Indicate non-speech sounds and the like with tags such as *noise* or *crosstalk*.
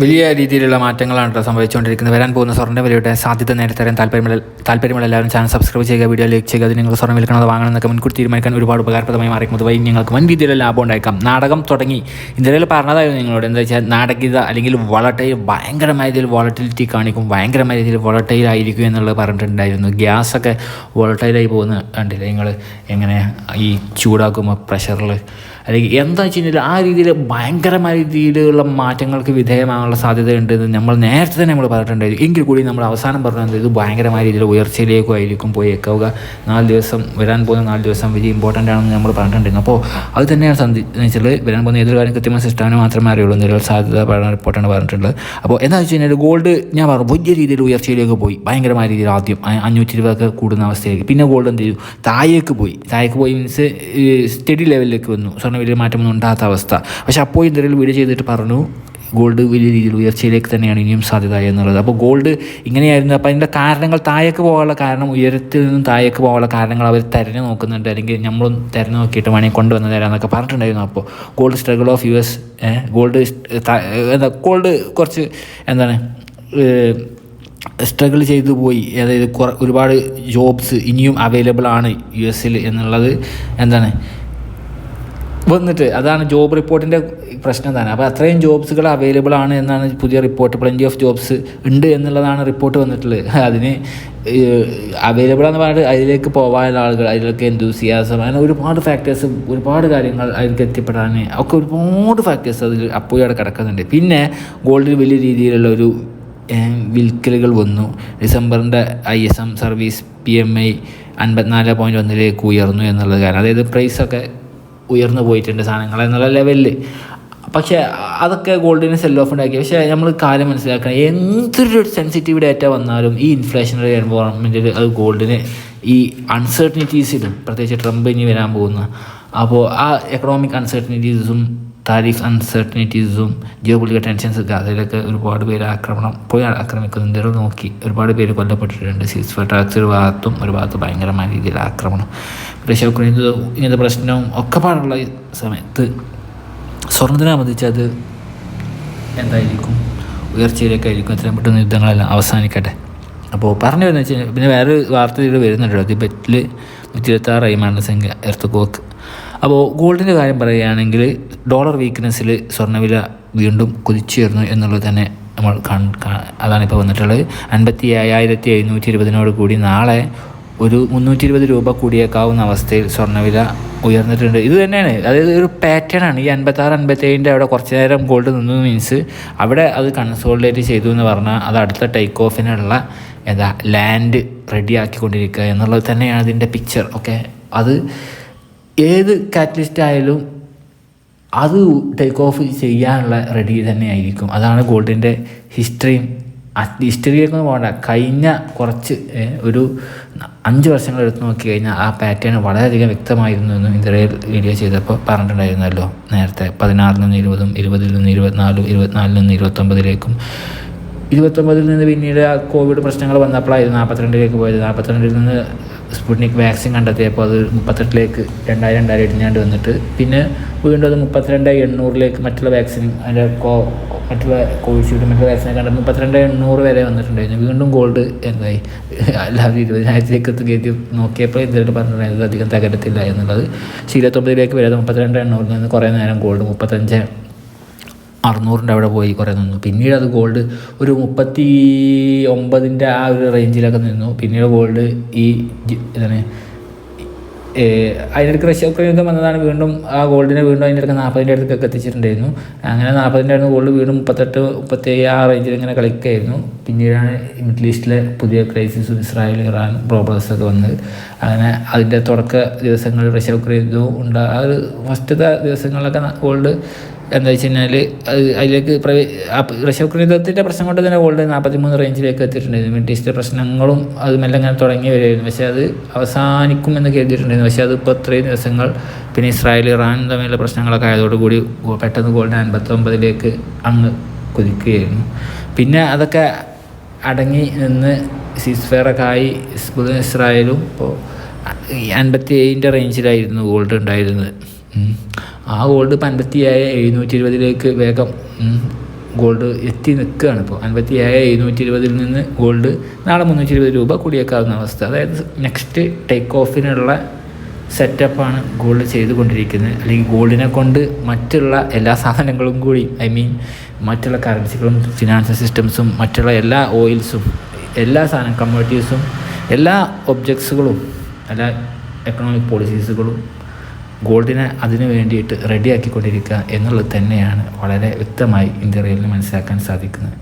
വലിയ രീതിയിലുള്ള മാറ്റങ്ങളാണ് കേട്ടോ സംഭവിച്ചുകൊണ്ടിരിക്കുന്നത്. വരാൻ പോകുന്ന സ്വർണ വിലയുടെ സാധ്യത നേരത്തെ തരാൻ താല്പര്യമുള്ള താല്പര്യമുള്ള എല്ലാവരും ചാനൽ സബ്സ്ക്രൈബ് ചെയ്യുക വീഡിയോ ലൈക്ക് ചെയ്യുക. അത് നിങ്ങൾ സ്വർണം വിൽക്കണത് വാങ്ങണമെന്നൊക്കെ മുൻകൂട്ടി തീരുമാനിക്കാൻ ഒരുപാട് ഉപകാരപ്രദമായി മാറിക്കും അതുവഴി നിങ്ങൾക്ക് വൻ രീതിയിലുള്ള ലാഭം ഉണ്ടായേക്കാം. നാടകം തുടങ്ങി. ഇന്ത്യയിൽ പറഞ്ഞതായിരുന്നു നിങ്ങളോട്. എന്താ വെച്ചാൽ നാടകീയത അല്ലെങ്കിൽ വളട്ടയിൽ ഭയങ്കരമായ രീതിയിൽ വോളട്ടിലിറ്റി കാണിക്കും. ഭയങ്കരമായ രീതിയിൽ വോളട്ടൈൽ ആയിരിക്കും എന്നുള്ളത് പറഞ്ഞിട്ടുണ്ടായിരുന്നു. ഗ്യാസൊക്കെ വോളട്ടൈലായി പോകുന്ന കണ്ടില്ല നിങ്ങൾ എങ്ങനെ ഈ ചൂടാക്കുമ്പോൾ പ്രഷറിൽ അല്ലെങ്കിൽ എന്താ വെച്ച് കഴിഞ്ഞാൽ ആ രീതിയിൽ ഭയങ്കരമായ രീതിയിലുള്ള മാറ്റങ്ങൾക്ക് വിധേയമാകാനുള്ള സാധ്യതയുണ്ടെന്ന് നമ്മൾ നേരത്തെ തന്നെ നമ്മൾ പറഞ്ഞിട്ടുണ്ടായിരുന്നു. എങ്കിൽ കൂടി നമ്മൾ അവസാനം പറഞ്ഞത് ഇത് ഭയങ്കരമായ രീതിയിൽ ഉയർച്ചയിലേക്കും ആയിരിക്കും പോയേക്കുക നാല് ദിവസം വരാൻ പോകുന്ന നാല് ദിവസം വലിയ ഇമ്പോർട്ടന്റ് ആണെന്ന് നമ്മൾ പറഞ്ഞിട്ടുണ്ടായിരുന്നു. അപ്പോൾ അത് തന്നെയാണ് സന്ധിച്ചാൽ വരാൻ പോകുന്ന ഏതൊരു കാര്യം കൃത്യമായ സിസ്റ്റമിന് മാത്രമേ അറിയുള്ളൂ. നിലവിൽ സാധ്യത റിപ്പോർട്ടാണ് പറഞ്ഞിട്ടുള്ളത്. അപ്പോൾ എന്താ വെച്ച് കഴിഞ്ഞാൽ ഗോൾഡ് ഞാൻ പറഞ്ഞു വലിയ രീതിയിൽ ഉയർച്ചയിലേക്ക് പോയി. ഭയങ്കരമായ രീതിയിൽ ആദ്യം അഞ്ഞൂറ്റി രൂപയൊക്കെ കൂടുന്ന അവസ്ഥയിലേക്ക്. പിന്നെ ഗോൾഡ് എന്ത് ചെയ്തു? താഴേക്ക് പോയി. താഴേക്ക് പോയി മീൻസ് സ്റ്റഡി ലെവലിലേക്ക് വന്നു. സ്വർണ വലിയ മാറ്റമൊന്നും ഉണ്ടാകാത്ത അവസ്ഥ. പക്ഷെ അപ്പോൾ ഇന്ത്യയിൽ വീഡിയോ ചെയ്തിട്ട് പറഞ്ഞു ഗോൾഡ് വലിയ രീതിയിൽ ഉയർച്ചയിലേക്ക് തന്നെയാണ് ഇനിയും സാധ്യത എന്നുള്ളത്. അപ്പോൾ ഗോൾഡ് ഇങ്ങനെയായിരുന്നു. അപ്പോൾ അതിന്റെ കാരണങ്ങൾ താഴേക്ക് പോകാനുള്ള കാരണം ഉയരത്തിൽ നിന്നും താഴേക്ക് പോകാനുള്ള കാരണങ്ങൾ അവർ തിരഞ്ഞു നോക്കുന്നുണ്ട്. അല്ലെങ്കിൽ നമ്മളും തിരഞ്ഞു നോക്കിയിട്ട് വേണമെങ്കിൽ കൊണ്ടുവന്ന് തരാമെന്നൊക്കെ പറഞ്ഞിട്ടുണ്ടായിരുന്നു അപ്പോൾ. Gold struggle of U S gold എന്താ ഗോൾഡ് കുറച്ച് എന്താണ് സ്ട്രഗിൾ ചെയ്തു പോയി. അതായത് ഒരുപാട് ജോബ്സ് ഇനിയും അവൈലബിൾ ആണ് യു എസിൽ എന്നുള്ളത് എന്താണ് വന്നിട്ട് അതാണ് ജോബ് റിപ്പോർട്ടിന്റെ പ്രശ്നം തന്നെ. അപ്പോൾ അത്രയും ജോബ്സുകൾ അവൈലബിൾ ആണ് എന്നാണ് പുതിയ റിപ്പോർട്ട് പ്ലെന്റി ഓഫ് ജോബ്സ് ഉണ്ട് എന്നുള്ളതാണ് റിപ്പോർട്ട് വന്നിട്ടുള്ളത്. *laughs* അതിന് അവൈലബിൾ എന്ന് പറഞ്ഞിട്ട് അതിലേക്ക് പോകാനുള്ള ആളുകൾ അതിലേക്ക് എന്തൂസിയാസം അങ്ങനെ ഒരുപാട് ഫാക്ടേഴ്സ് ഒരുപാട് കാര്യങ്ങൾ അതിലേക്ക് എത്തിപ്പെടാൻ ഒക്കെ ഒരുപാട് ഫാക്ടേഴ്സ് അതിൽ അപ്പോഴും അവിടെ കിടക്കുന്നുണ്ട്. പിന്നെ ഗോൾഡിൽ വലിയ രീതിയിലുള്ള ഒരു വിൽക്കലുകൾ വന്നു. ഡിസംബറിന്റെ I S M service P M I അൻപത്തിനാല് പോയിന്റ് ഒന്നിലേക്ക് ഉയർന്നു എന്നുള്ളത് കാരണം. അതായത് പ്രൈസൊക്കെ ഉയർന്നു പോയിട്ടുണ്ട് സാധനങ്ങൾ എന്നുള്ള ലെവലിൽ പക്ഷേ അതൊക്കെ ഗോൾഡിന് സെൽ ഓഫ് ഉണ്ടാക്കി. പക്ഷേ നമ്മൾ കാര്യം മനസ്സിലാക്കണം. എന്തൊരു സെൻസിറ്റീവ് ഡേറ്റ വന്നാലും ഈ ഇൻഫ്ലേഷണറി എൻവോൺമെന്റിൽ അത് ഗോൾഡിന് ഈ അൺസർട്ടനിറ്റീസിലും പ്രത്യേകിച്ച് ട്രംപ് ഇനി വരാൻ പോകുന്ന. അപ്പോൾ ആ എക്കണോമിക് അൺസർട്ടനിറ്റീസും താരിഫ് അൺസർട്ടനിറ്റീസും ജിയോ പൊളിറ്റിക്കൽ ടെൻഷൻസ് ഗാസയിലൊക്കെ ഒരുപാട് പേര് ആക്രമണം പോയി ആക്രമിക്കുന്നുണ്ട് ഇത് നോക്കി ഒരുപാട് പേര് കൊല്ലപ്പെട്ടിട്ടുണ്ട്. സീസ് ഫട്ടാക്സ് ഒരു ഭാഗത്തും ഒരു ഭാഗത്ത് ഭയങ്കരമായ രീതിയിൽ ആക്രമണം. പക്ഷേ ഉക്രൈൻ ഇങ്ങനത്തെ പ്രശ്നവും ഒക്കെ പാടുള്ള സമയത്ത് സ്വർണത്തിനെ സംബന്ധിച്ച് അത് എന്തായിരിക്കും? ഉയർച്ചയിലേക്കായിരിക്കും എത്രയും പെട്ടെന്ന് യുദ്ധങ്ങളെല്ലാം അവസാനിക്കട്ടെ. അപ്പോൾ പറഞ്ഞു വരുന്നത് വെച്ചാൽ പിന്നെ വേറൊരു വാർത്ത ഇതിൽ വരുന്നുണ്ടല്ലോ തിബറ്റിൽ നൂറ്റി ഇരുപത്താറായി മരണസംഖ്യ എർത്ത് കോക്ക് അപ്പോൾ ഗോൾഡിന്റെ കാര്യം പറയുകയാണെങ്കിൽ ഡോളർ വീക്ക്നെസ്സിൽ സ്വർണവില വീണ്ടും കുതിച്ചുയർന്നു എന്നുള്ളത് തന്നെ നമ്മൾ അതാണ് ഇപ്പോൾ വന്നിട്ടുള്ളത്. അൻപത്തി അയ്യായിരത്തി എഴുന്നൂറ്റി ഇരുപതിനോട് കൂടി നാളെ ഒരു മുന്നൂറ്റി ഇരുപത് രൂപ കൂടിയേക്കാവുന്ന അവസ്ഥയിൽ സ്വർണവില ഉയർന്നിട്ടുണ്ട്. ഇത് തന്നെയാണ്. അതായത് ഒരു പാറ്റേൺ ആണ്. ഈ അൻപത്താറ് അൻപത്തേഴിന്റെ അവിടെ കുറച്ച് നേരം ഗോൾഡ് നിന്നു മീൻസ് അവിടെ അത് കൺസോളിഡേറ്റ് ചെയ്തു എന്ന് പറഞ്ഞാൽ അത് അടുത്ത ടേക്ക് ഓഫിനുള്ള എന്താ ലാൻഡ് റെഡിയാക്കിക്കൊണ്ടിരിക്കുക എന്നുള്ളത് തന്നെയാണ് അതിന്റെ പിക്ചർ ഓക്കെ അത് ഏത് കാറ്റലിസ്റ്റ് ആയാലും അത് ടേക്ക് ഓഫ് ചെയ്യാനുള്ള റെഡി തന്നെ ആയിരിക്കും അതാണ് ഗോൾഡിന്റെ ഹിസ്റ്ററിയും ഹിസ്റ്ററിയിലേക്ക് പോകണ്ട. കഴിഞ്ഞ കുറച്ച് ഒരു അഞ്ച് വർഷങ്ങൾ നോക്കി കഴിഞ്ഞാൽ ആ പാറ്റേൺ വളരെയധികം വ്യക്തമായിരുന്നു എന്ന് ഇന്ത്യയിൽ വീഡിയോ ചെയ്തപ്പോൾ പറഞ്ഞിട്ടുണ്ടായിരുന്നല്ലോ. നേരത്തെ പതിനാറിൽ നിന്ന് ഇരുപതും ഇരുപതിൽ നിന്ന് ഇരുപത്തിനാലും ഇരുപത്തിനാലിൽ നിന്ന് ഇരുപത്തൊമ്പതിലേക്കും. ഇരുപത്തൊമ്പതിൽ നിന്ന് പിന്നീട് ആ കോവിഡ് പ്രശ്നങ്ങൾ വന്നപ്പോഴായിരുന്നു നാൽപ്പത്തിരണ്ടിലേക്ക് പോയത്. നാൽപ്പത്തിരണ്ടിൽ നിന്ന് സ്പുട്നിക് വാക്സിൻ കണ്ടെത്തിയപ്പോൾ അത് മുപ്പത്തെട്ടിലേക്ക് രണ്ടായിരം രണ്ടായിരം ഇടിഞ്ഞാണ്ട് വന്നിട്ട്. പിന്നെ വീണ്ടും അത് മുപ്പത്തിരണ്ട് എണ്ണൂറിലേക്ക് മറ്റുള്ള വാക്സിൻ അതിന്റെ കോ മറ്റുള്ള കോവിഷീൽഡ് മറ്റുള്ള വാക്സിനെ കണ്ടത് മുപ്പത്തിരണ്ട് എണ്ണൂറ് വരെ വന്നിട്ടുണ്ടായിരുന്നു. വീണ്ടും ഗോൾഡ് എന്തായി? എല്ലാവരും ഇരുപതിനായിരത്തിലേക്ക് എത്തുകയെത്തി നോക്കിയപ്പോൾ ഇതിൽ പറഞ്ഞിട്ടുണ്ടായിരുന്നത് അധികം തകരത്തില്ല എന്നുള്ളത്. ശീലത്തൊമ്പതിലേക്ക് വരാതെ മുപ്പത്തിരണ്ട് എണ്ണൂറിൽ നിന്ന് കുറേ നേരം ഗോൾഡ് മുപ്പത്തഞ്ച് അറുന്നൂറിന്റെ അവിടെ പോയി കുറേ നിന്നു. പിന്നീട് അത് ഗോൾഡ് ഒരു മുപ്പത്തി ഒമ്പതിന്റെ ആ ഒരു റേഞ്ചിലൊക്കെ നിന്നു. പിന്നീട് ഗോൾഡ് ഈ ഇതാണ് അതിനിടയ്ക്ക് റഷ്യ ഉക്രൈൻ യുദ്ധം വന്നതാണ് വീണ്ടും ആ ഗോൾഡിനെ വീണ്ടും അടുത്ത് നാൽപ്പതിന്റെ അടുത്തൊക്കെ എത്തിച്ചിട്ടുണ്ടായിരുന്നു. അങ്ങനെ നാൽപ്പതിന്റെ അടുത്ത് ഗോൾഡ് വീണ്ടും മുപ്പത്തെട്ട് മുപ്പത്തേഴ് ആ റേഞ്ചിൽ ഇങ്ങനെ കളിക്കുകയായിരുന്നു പിന്നീടാണ് മിഡിൽ ഈസ്റ്റിലെ പുതിയ ക്രൈസിസ് ഇസ്രായേൽ ഇറാൻ പ്രോബ്ലംസ് ഒക്കെ വന്നത്. അങ്ങനെ അതിന്റെ തുടക്ക ദിവസങ്ങളിൽ റഷ്യ ഉക്രൈൻ യുദ്ധവും ഉണ്ടാ ആ ഒരു ഫസ്റ്റത്തെ ദിവസങ്ങളിലൊക്കെ ഗോൾഡ് എന്താ വെച്ച് കഴിഞ്ഞാൽ അതിലേക്ക് പ്രവേ ഋഷഭ് പ്രശ്നം കൊണ്ട് തന്നെ ഗോൾഡ് നാൽപ്പത്തി മൂന്ന് റേഞ്ചിലേക്ക് എത്തിയിട്ടുണ്ടായിരുന്നു മിഡിൽ ഈസ്റ്റ് പ്രശ്നങ്ങളും അത് മെല്ലെ അങ്ങനെ തുടങ്ങി വരുമായിരുന്നു പക്ഷേ അത് അവസാനിക്കും എന്ന് കരുതിയിട്ടുണ്ടായിരുന്നു. പക്ഷേ അത് ഇപ്പോൾ ഇത്രയും ദിവസങ്ങൾ പിന്നെ ഇസ്രായേൽ ഇറാൻ തമ്മിലുള്ള പ്രശ്നങ്ങളൊക്കെ ആയതോടുകൂടി പെട്ടെന്ന് ഗോൾഡ് അൻപത്തൊമ്പതിലേക്ക് അങ്ങ് കുതിക്കുകയായിരുന്നു. പിന്നെ അതൊക്കെ അടങ്ങി നിന്ന് സീസ്ഫെയറൊക്കെ ആയി ഇസ്ബുദ് ഇസ്രായേലും ഇപ്പോൾ അൻപത്തി ഏഴിന്റെ റേഞ്ചിലായിരുന്നു ഗോൾഡ് ഉണ്ടായിരുന്നത്. ആ ഗോൾഡ് ഇപ്പം അൻപത്തി ഏഴ് എഴുന്നൂറ്റി ഇരുപതിലേക്ക് വേഗം ഗോൾഡ് എത്തി നിൽക്കുകയാണ് ഇപ്പോൾ. അൻപത്തി ഏഴ് എഴുന്നൂറ്റി ഇരുപതിൽ നിന്ന് ഗോൾഡ് നാളെ മുന്നൂറ്റി ഇരുപത് രൂപ കൂടിയേക്കാവുന്ന അവസ്ഥ. അതായത് നെക്സ്റ്റ് ടേക്ക് ഓഫിനുള്ള സെറ്റപ്പാണ് ഗോൾഡ് ചെയ്തുകൊണ്ടിരിക്കുന്നത്. അല്ലെങ്കിൽ ഗോൾഡിനെ കൊണ്ട് മറ്റുള്ള എല്ലാ സാധനങ്ങളും കൂടി ഐ മീൻ മറ്റുള്ള കറൻസികളും ഫിനാൻഷ്യൽ സിസ്റ്റംസും മറ്റുള്ള എല്ലാ ഓയിൽസും എല്ലാ സാധനം കമ്മോഡിറ്റീസും എല്ലാ ഒബ്ജക്ട്സുകളും എല്ലാ എക്കണോമിക് പോളിസീസുകളും ഗോൾഡിനെ അതിനു വേണ്ടിയിട്ട് റെഡിയാക്കിക്കൊണ്ടിരിക്കുക എന്നുള്ളത് തന്നെയാണ് വളരെ വ്യക്തമായി ഇന്ത്യയിൽ മനസ്സിലാക്കാൻ സാധിക്കുന്നത്.